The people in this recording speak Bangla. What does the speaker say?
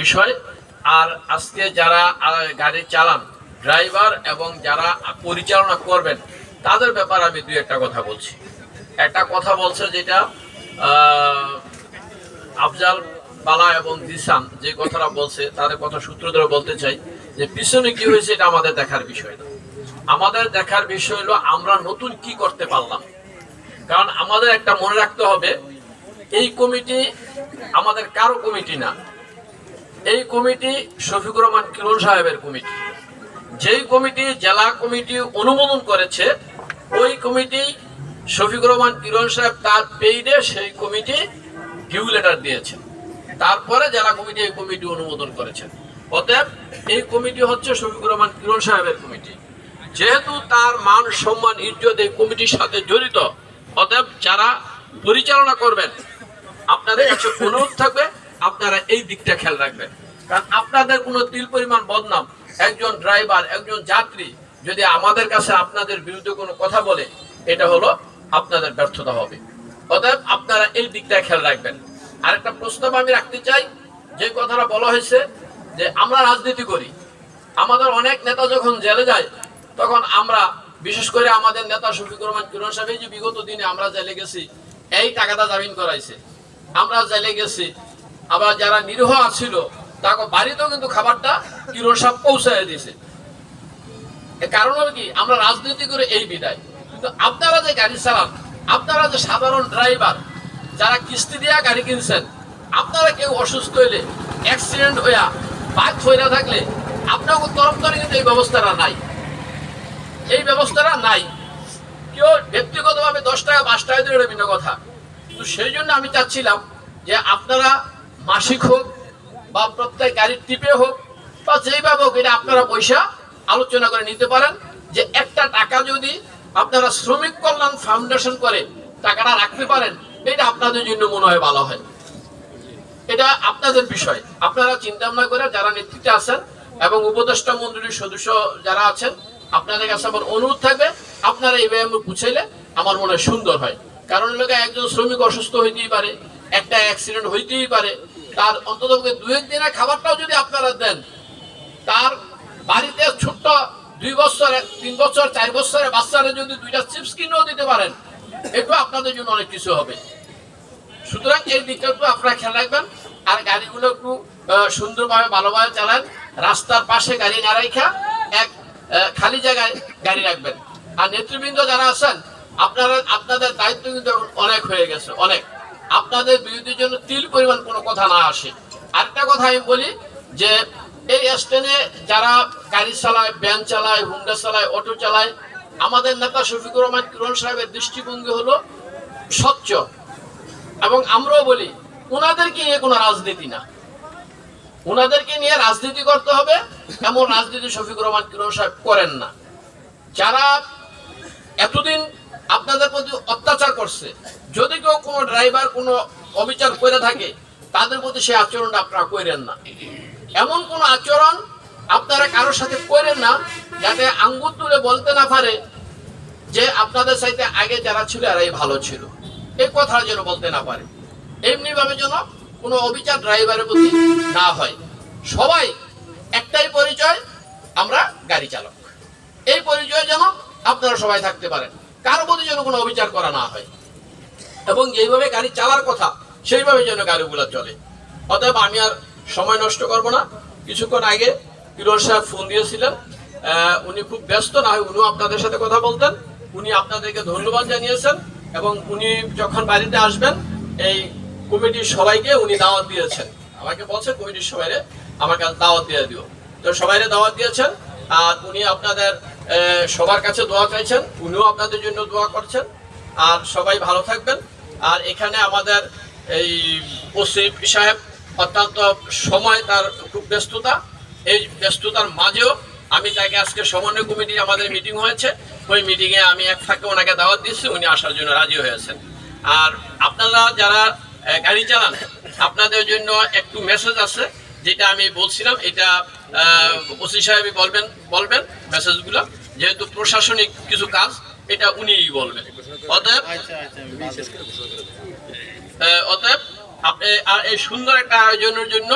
বিষয়। আর আজকে যারা গাড়ি চালান, ড্রাইভার এবং যারা পরিচালনা করবেন, তাদের ব্যাপারে আমি দুই একটা কথা বলছি। একটা কথা বলছে যেটা আফজাল বালা এবং দিসান যে কথাটা বলছে, তাদের কথা সূত্র ধরে বলতে চাই যে পিছনে কি হয়েছে এটা আমাদের দেখার বিষয় না। আমাদের দেখার বিষয় হলো আমরা নতুন কি করতে পারলাম। কারণ আমাদের একটা মনে রাখতে হবে, এই কমিটি আমাদের কারও কমিটি না। এই কমিটি শফিকুর রহমান কিরণ সাহেবের কমিটি। যেই কমিটি জেলা কমিটি অনুমোদন করেছে, ওই কমিটি শফিকুর রহমান কিরণ সাহেব তার পেইডে সেই কমিটি ভিউ লেটার দিয়েছেন তারপরে জেলা কমিটি এই কমিটি অনুমোদন করেছেন অতএব এই কমিটি হচ্ছে শফিকুর রহমান কিরণ সাহেবের কমিটি। যেহেতু তার মান, সম্মান, ইজ্জত এই কমিটির সাথে জড়িত, অতএব যারা পরিচালনা করবেন আপনাদের কাছে অনুরোধ থাকবে, আপনারা এই দিকটা খেয়াল রাখবেন। কারণ আপনাদের কোনো তিল পরিমাণ বদনাম, একজন ড্রাইভার, একজন যাত্রী যদি আমাদের কাছে আপনাদের বিরুদ্ধে কোনো কথা বলে, এটা হলো আপনাদের ব্যর্থতা হবে। অতএব আপনারা এই দিকটা খেয়াল রাখবেন। আরেকটা প্রস্তাব আমি রাখতে চাই, যে কথাটা বলা হয়েছে যে আমরা রাজনীতি করি। আমাদের অনেক নেতা যখন জেলে যায়, তখন আমরা, বিশেষ করে আমাদের নেতা শফিকুর রহমান কিরণ সাহেব যে বিগত দিনে আমরা জেলে গেছি, এই টাকাটা জামিন করাইছে। আমরা জেলে গেছি। আবার যারা নিরীহ আছিল, তাকে বাড়িতেও কিন্তু খাবারটা কিরণ সাহেব পৌঁছায় দিয়েছে কারণ হলো কি? আমরা রাজনীতি করে এই বিদায়। কিন্তু আপনারা যে গাড়ি চালান, আপনারা যে সাধারণ ড্রাইভার, যারা কিস্তি দিয়া গাড়ি কিনছেন, আপনারা কেউ অসুস্থ হইলে অ্যাক্সিডেন্ট হইয়া বাইক হইয়া থাকলে আপনার তরফদারি কিন্তু এই ব্যবস্থাটা নাই। এই ব্যবস্থাটা নাই। কেউ ব্যক্তিগতভাবে দশ টাকা, পাঁচ টাকা দিলে এটা কথা। কিন্তু সেই জন্য আমি চাচ্ছিলাম যে আপনারা মাসিক হোক বা প্রত্যেক গাড়ির টিপে হোক বা যেইভাবে হোক এটা আপনারা পয়সা আলোচনা করে নিতে পারেন যে একটা টাকা যদি আপনারা শ্রমিক কল্যাণ ফাউন্ডেশন করে টাকাটা রাখতে পারেন, এটা আপনাদের জন্য মনে হয় ভালো হয়। এটা আপনাদের বিষয়। আপনারা চিন্তা ভাবনা করে যারা নেতৃত্বে আছেন এবং উপদেষ্টা মন্ডলীর সদস্য যারা আছেন, আপনাদের কাছে আমার অনুরোধ থাকবে, আপনারা এই ব্যায়াম বুঝাইলে আমার মনে হয় সুন্দর হয়। কারণ লোকে একজন শ্রমিক অসুস্থ হইতেই পারে, একটা অ্যাক্সিডেন্ট হইতেই পারে। তার অন্তত দু দিনের খাবারটাও যদি আপনারা দেন, তার বাড়িতে ছোট্ট দুই বছর, তিন বছর, চার বছরের বাচ্চারা যদি দুইটা চিপস কিনেও দিতে পারেন একটু আপনাদের জন্য অনেক কিছু হবে। সুতরাং এই দিকটা আপনারা খেয়াল রাখবেন, আর গাড়িগুলো একটু সুন্দরভাবে, ভালোভাবে চালান, রাস্তার পাশে গাড়ি না রাখা এক খালি জায়গায় গাড়ি রাখবেন। আর নেতৃবৃন্দ যারা আছেন আপনারা আপনাদের দায়িত্ব কিন্তু এখন অনেক হয়ে গেছে, অনেক। আপনাদের বিরুদ্ধে জন্য তিল পরিমাণ কোনো কথা না আসে। আরেকটা কথা আমি বলি যে, এই স্ট্যান্ডে যারা গাড়ি চালায়, ভ্যান চালায়, হুন্ডা চালায়, অটো চালায়, আমাদের নেতা শফিকুর রহমান কিরণ সাহেবের দৃষ্টিভঙ্গি হলো স্বচ্ছ। এবং আমরাও বলি ওনাদেরকে নিয়ে কোনো রাজনীতি না। ওনাদেরকে নিয়ে রাজনীতি করতে হবে, এমন রাজনীতি শফিকুর রহমান কিরণ সাহেব করেন না। যারা এতদিন আপনাদের প্রতি অত্যাচার করছে। যদি কেউ কোনো ড্রাইভার কোনো অবিচার করে থাকে, তাদের প্রতি সেই আচরণটা আপনারা করেন না। এমন কোন আচরণ আপনারা কারোর সাথে করেন না, যাতে আঙ্গুর তুলে বলতে না পারে যে আপনাদের সাথে আগে যারা ছিল এরাই ভালো ছিল। এই কথা যেন বলতে না পারে। এমনি ভাবে যেন কোনো অবিচার ড্রাইভারের প্রতি না হয়। সবাই একটাই পরিচয়, আমরা গাড়ি চালক। এই পরিচয় যেন আপনারা সবাই থাকতে পারেন। কারও প্রতি যেন কোনো অবিচার করা না হয়। এবং যেইভাবে গাড়ি চালার কথা, সেইভাবে যেন গাড়িগুলো চলে। অতএব আমি আর সময় নষ্ট করব না। কিছুক্ষণ আগে কিরণ সাহেব ফোন দিয়েছিলেন। উনি খুব ব্যস্ত, না হয় উনিও আপনাদের সাথে কথা বলতেন। উনি আপনাদেরকে ধন্যবাদ জানিয়েছেন এবং উনি যখন বাড়িতে আসবেন, এই কমিটির সবাইকে উনি দাওয়াত দিয়েছেন। আমাকে বলছে, কমিটির সবাইরে আমার কাছে দাওয়াত দিয়ে দিও। তো সবাইরে দাওয়াত দিয়েছেন। আর উনি আপনাদের সবার কাছে দোয়া চাইছেন, উনিও আপনাদের জন্য দোয়া করছেন। আর সবাই ভালো থাকবেন। আর এখানে আমাদের এই ওসি সাহেব অত্যন্ত সময় তার খুব ব্যস্ততা। এই ব্যস্ততার মাঝেও আমি তাকে আজকে সমন্বয় কমিটি আমাদের মিটিং হয়েছে। ওই মিটিংয়ে আমি এক ফাঁকে ওনাকে দাওয়াত দিচ্ছি উনি আসার জন্য রাজি হয়েছেন। আর আপনারা যারা গাড়ি চালান, আপনাদের জন্য একটু মেসেজ আছে। যেটা আমি বলছিলাম, এটা ওসি সাহেবই বলবেন বলবেন মেসেজগুলো যেহেতু প্রশাসনিক কিছু কাজ, এটা উনিই বলবেন। অতএব অতএব আর এই সুন্দর একটা আয়োজনের জন্য